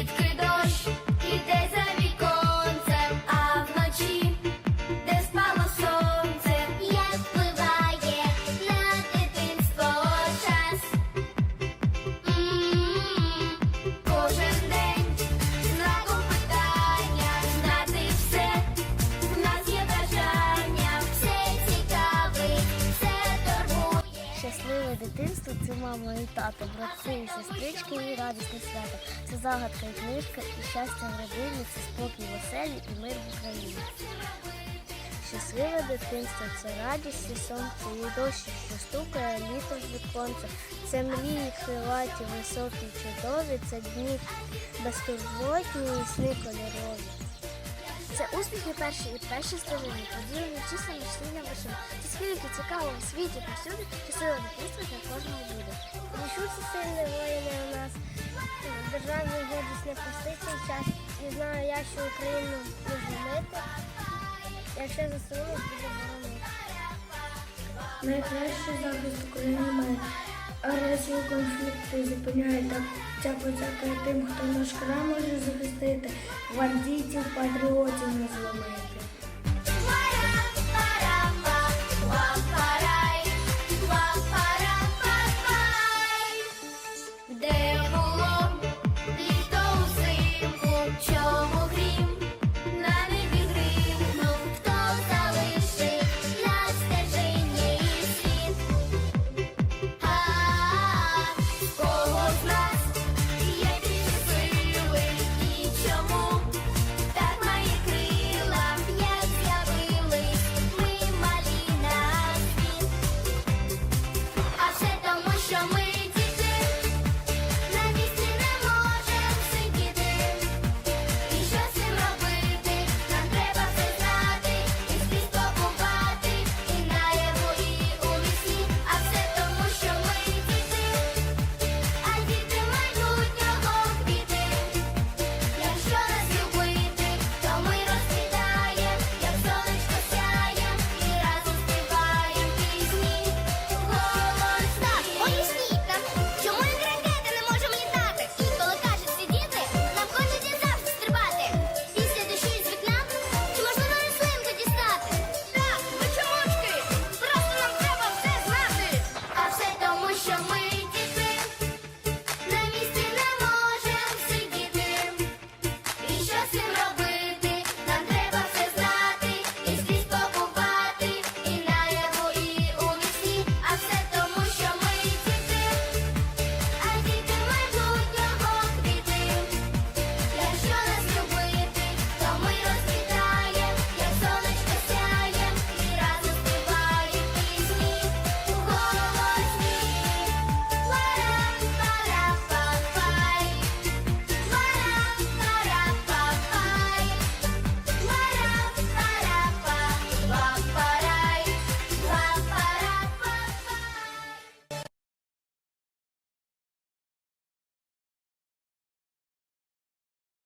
Влітки дощ іде мама і тато, брати і сестрички і радісне свято. Це загадка і книжка, і щастя в родині, це спокій в оселі і мир в Україні. Щасливе дитинство це радість і сонце, і дощі, що стукає літо з віконця. Це мрії крилаті, високі, чудові, це дні безтурботні і сни кольорові. Це успіхи перші і перші стежини, поділені числами числення машин. Це скільки цікаво у світі повсюди, щасливе дитинство для кожного буде. Рішуться сильні воїни у нас. Державний гордість не простить цей час. І знаю я, що Україну мити, якщо засунуть, буде боронити. Найкращий захист України має агресію конфлікти зупиняє та ця подяка тим, хто наш край може захистити, гвардійців, патріотів не зламити. show me